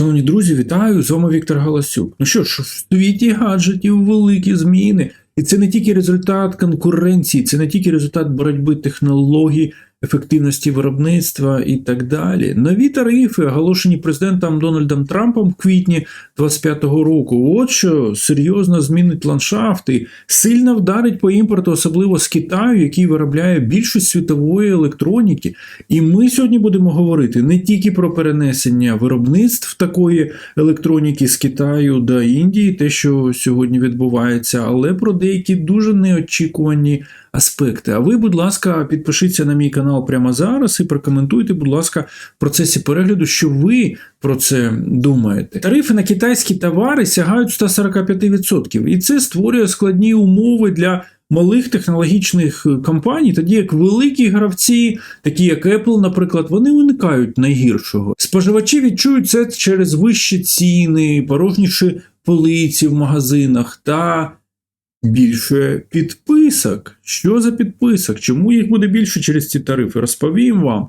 Шановні друзі, вітаю! З вами Віктор Галасюк. Ну що ж, в світі гаджетів великі зміни. І це не тільки результат конкуренції, це не тільки результат боротьби технологій, ефективності виробництва і так далі. Нові тарифи, оголошені президентом Дональдом Трампом в квітні 25-го року. От що серйозно змінить ландшафт і сильно вдарить по імпорту, особливо з Китаю, який виробляє більшість світової електроніки. І ми сьогодні будемо говорити не тільки про перенесення виробництв такої електроніки з Китаю до Індії, те, що сьогодні відбувається, але про деякі дуже неочікувані аспекти. А ви, будь ласка, підпишіться на мій канал прямо зараз і прокоментуйте, будь ласка, в процесі перегляду, що ви про це думаєте. Тарифи на китайські товари сягають 145%, і це створює складні умови для. Малих технологічних компаній, тоді як великі гравці, такі як Apple, наприклад, вони уникають найгіршого. Споживачі відчують це через вищі ціни, порожніші полиці в магазинах та більше підписок. Що за підписок? Чому їх буде більше через ці тарифи? Розповім вам.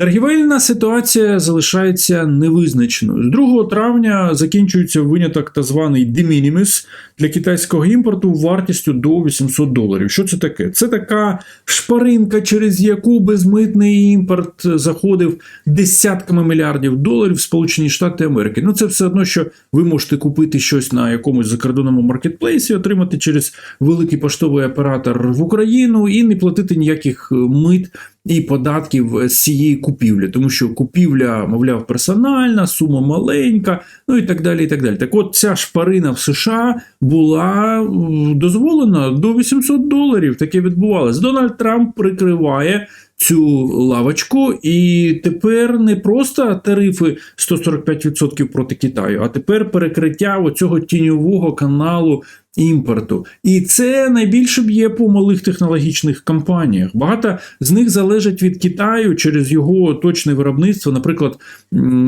Торгівельна ситуація залишається невизначеною. З 2 травня закінчується виняток та званий minimis для китайського імпорту вартістю до 800 доларів. Що це таке? Це така шпаринка, через яку безмитний імпорт заходив десятками мільярдів доларів в Сполучені Штати Америки. Ну це все одно, що ви можете купити щось на якомусь закордонному маркетплейсі, отримати через великий поштовий оператор в Україну і не платити ніяких мит і податків з цієї купівлі, тому що купівля, мовляв, персональна, сума маленька, ну і так далі. і так далі. Так от ця шпарина в США була дозволена до 800 доларів. Таке відбувалося. Дональд Трамп прикриває. Цю лавочку, і тепер не просто тарифи 145% проти Китаю, а тепер перекриття оцього тіньового каналу імпорту. І це найбільше б'є по малих технологічних компаніях. Багато з них залежать від Китаю через його точне виробництво, наприклад,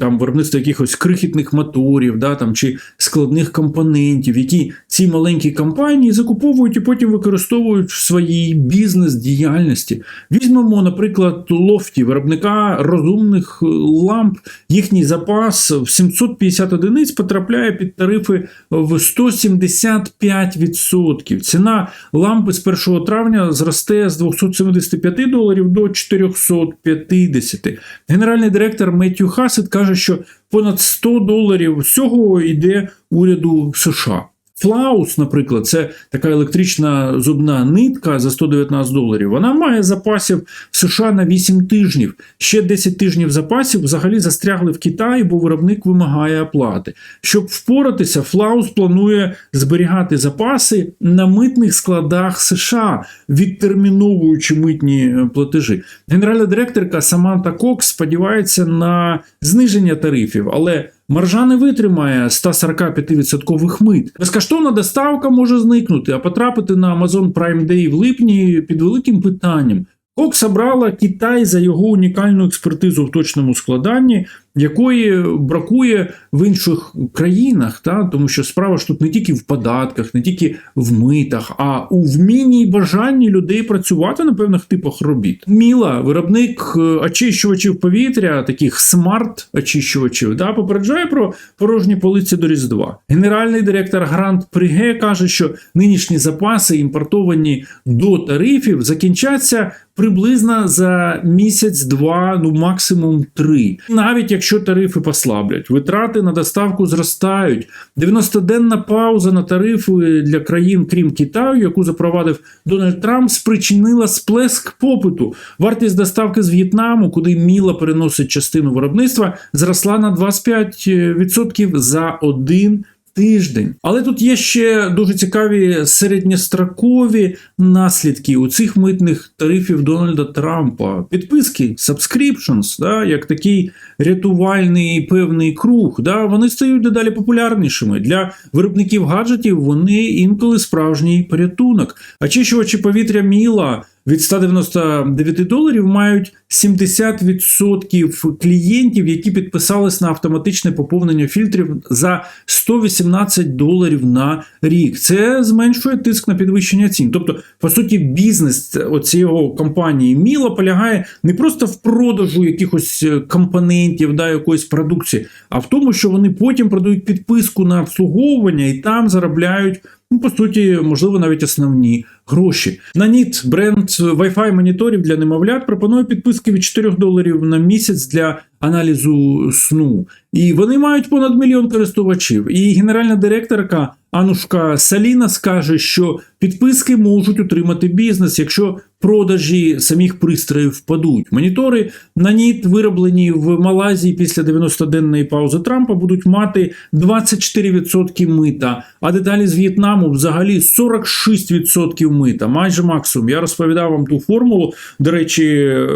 там виробництво якихось крихітних моторів, да, там, чи складних компонентів, які ці маленькі компанії закуповують і потім використовують в своїй бізнес-діяльності. Візьмемо, наприклад, лофті, виробника розумних ламп, їхній запас в 750 одиниць потрапляє під тарифи в 175 5%. Ціна лампи з 1 травня зросте з 275 доларів до 450. Генеральний директор Меттю Хасет каже, що понад 100 доларів всього йде уряду США. Флаус, наприклад, це така електрична зубна нитка за 119 доларів. Вона має запасів в США на 8 тижнів. Ще 10 тижнів запасів взагалі застрягли в Китаї, бо виробник вимагає оплати. Щоб впоратися, Флаус планує зберігати запаси на митних складах США, відтерміновуючи митні платежі. Генеральна директорка Саманта Кокс сподівається на зниження тарифів, але Маржа не витримає 145% мит. Безкоштовна доставка може зникнути, а потрапити на Amazon Prime Day в липні під великим питанням. Кокс обрала Китай за його унікальну експертизу в точному складанні, якої бракує в інших країнах, та? тому що справа ж тут не тільки в податках, не тільки в митах, а у вмінні і бажанні людей працювати на певних типах робіт. Міла, виробник е, очищувачів повітря, таких смарт-очищувачів, да, попереджає про порожні полиці до Різдва. Генеральний директор Грант Пріге каже, що нинішні запаси, імпортовані до тарифів, закінчаться приблизно за місяць-два, ну максимум три. Навіть якщо тарифи послаблять, витрати на доставку зростають. 90-денна пауза на тарифи для країн, крім Китаю, яку запровадив Дональд Трамп, спричинила сплеск попиту. Вартість доставки з В'єтнаму, куди Міла переносить частину виробництва, зросла на 25% за один тиждень. Але тут є ще дуже цікаві середньострокові наслідки у цих митних тарифів Дональда Трампа. Підписки, subscriptions, да, як такий рятувальний певний круг, да, вони стають дедалі популярнішими. Для виробників гаджетів вони інколи справжній порятунок. Очищувачі повітря Міла від 199 доларів мають 70% клієнтів, які підписались на автоматичне поповнення фільтрів за 118 доларів на рік. Це зменшує тиск на підвищення цін. Тобто, по суті, бізнес оцієї компанії Міла полягає не просто в продажу якихось е, компонентів да, якоїсь продукції, а в тому, що вони потім продають підписку на обслуговування і там заробляють. Ну, по суті, можливо, навіть основні гроші. Наніт бренд Wi-Fi моніторів для немовлят пропонує підписки від 4 доларів на місяць для аналізу сну. І вони мають понад мільйон користувачів. І генеральна директорка Анушка Саліна скаже, що підписки можуть утримати бізнес, якщо продажі самих пристроїв впадуть. Монітори Наніт, вироблені в Малайзії після 90-денної паузи Трампа, будуть мати 24% мита, а деталі з В'єтнаму взагалі 46% мита, майже максимум. Я розповідав вам ту формулу, до речі, е,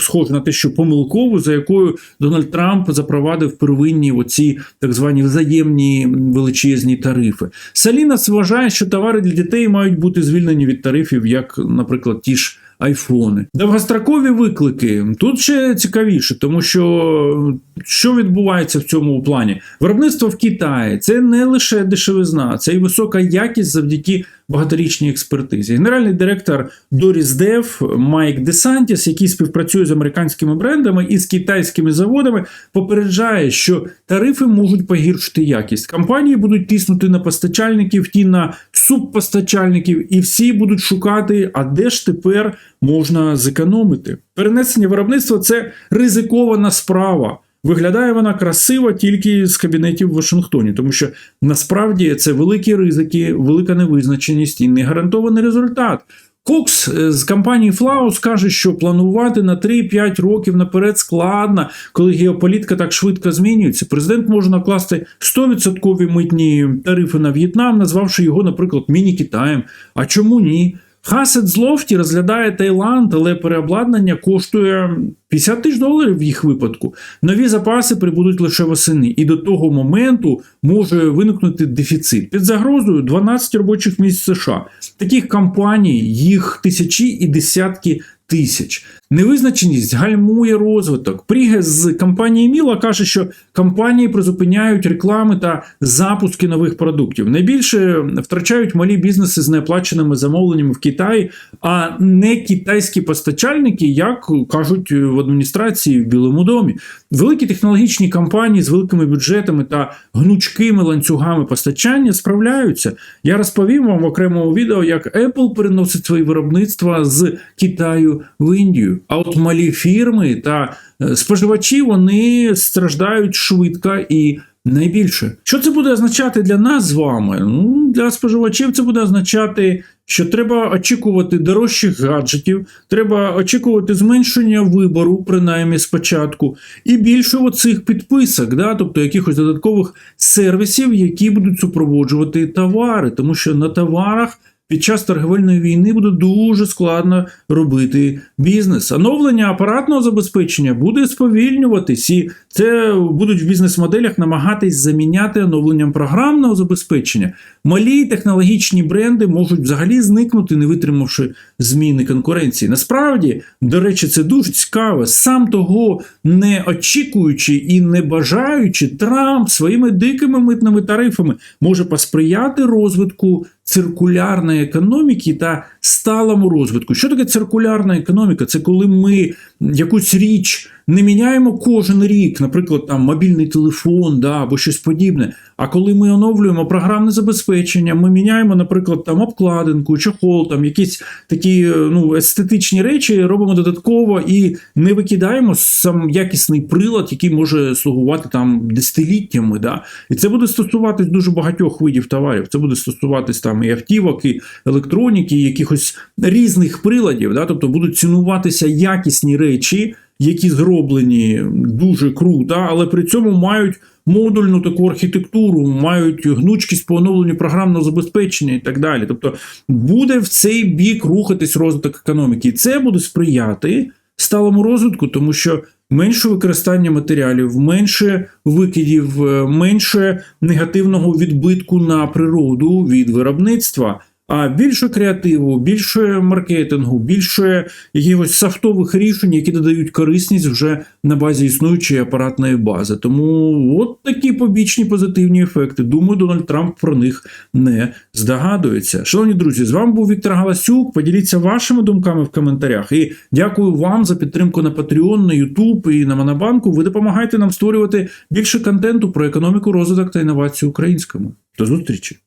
схоже на те, що помилкову, за якою Дональд Трамп запровадив первинні оці так звані взаємні величезні тарифи. Салінас вважає, що товари для дітей мають бути звільнені від тарифів, як, наприклад, ті ж айфони. Довгострокові виклики тут ще цікавіше, тому що що відбувається в цьому плані? Виробництво в Китаї це не лише дешевизна, це і висока якість завдяки багаторічній експертизі. Генеральний директор Доріс Дев Майк Десантіс, який співпрацює з американськими брендами і з китайськими заводами, попереджає, що тарифи можуть погіршити якість. Компанії будуть тиснути на постачальників, ті на субпостачальників, і всі будуть шукати, а де ж тепер можна зекономити. Перенесення виробництва це ризикована справа. Виглядає вона красиво тільки з кабінетів в Вашингтоні, тому що насправді це великі ризики, велика невизначеність і не гарантований результат. Кокс е, з компанії Флаус каже, що планувати на 3-5 років наперед складно, коли геополітика так швидко змінюється. Президент може накласти 100% митні тарифи на В'єтнам, назвавши його, наприклад, міні-Китаєм. А чому ні? Хасет Злофті розглядає Таїланд, але переобладнання коштує 50 тисяч доларів в їх випадку. Нові запаси прибудуть лише восени, і до того моменту може виникнути дефіцит. Під загрозою 12 робочих місць США. Таких компаній їх тисячі і десятки тисяч. Невизначеність гальмує розвиток. Пріге з компанії Міла каже, що компанії призупиняють реклами та запуски нових продуктів. Найбільше втрачають малі бізнеси з неоплаченими замовленнями в Китаї, а не китайські постачальники, як кажуть в адміністрації в Білому домі. Великі технологічні компанії з великими бюджетами та гнучкими ланцюгами постачання справляються. Я розповім вам в окремому відео, як Apple переносить свої виробництва з Китаю в Індію. А от малі фірми та е, споживачі вони страждають швидко і найбільше. Що це буде означати для нас з вами? Ну, Для споживачів це буде означати, що треба очікувати дорожчих гаджетів, треба очікувати зменшення вибору, принаймні спочатку, і більше оцих підписок, да? тобто якихось додаткових сервісів, які будуть супроводжувати товари, тому що на товарах. Під час торговельної війни буде дуже складно робити бізнес. Оновлення апаратного забезпечення буде сповільнюватись, і це будуть в бізнес-моделях намагатись заміняти оновленням програмного забезпечення. Малі технологічні бренди можуть взагалі зникнути, не витримавши зміни конкуренції. Насправді, до речі, це дуже цікаво. Сам того не очікуючи і не бажаючи, Трамп своїми дикими митними тарифами може посприяти розвитку циркулярної економіки та сталому розвитку. Що таке циркулярна економіка? Це коли ми якусь річ не міняємо кожен рік, наприклад, там мобільний телефон да, або щось подібне. А коли ми оновлюємо програмне забезпечення, ми міняємо, наприклад, там обкладинку, чохол, там якісь такі ну, естетичні речі робимо додатково і не викидаємо сам якісний прилад, який може слугувати там десятиліттями. Да? І це буде стосуватись дуже багатьох видів товарів. Це буде стосуватись там і автівок, і електроніки, і якихось різних приладів. Да? Тобто будуть цінуватися якісні речі які зроблені дуже круто, але при цьому мають модульну таку архітектуру, мають гнучкість по оновленню програмного забезпечення і так далі. Тобто буде в цей бік рухатись розвиток економіки, і це буде сприяти сталому розвитку, тому що. Менше використання матеріалів, менше викидів, менше негативного відбитку на природу від виробництва. А більше креативу, більше маркетингу, більше якихось софтових рішень, які додають корисність вже на базі існуючої апаратної бази. Тому от такі побічні позитивні ефекти. Думаю, Дональд Трамп про них не здогадується. Шановні друзі, з вами був Віктор Галасюк. Поділіться вашими думками в коментарях. І дякую вам за підтримку на Patreon, на YouTube і на Монобанку. Ви допомагаєте нам створювати більше контенту про економіку, розвиток та інновацію українському. До зустрічі!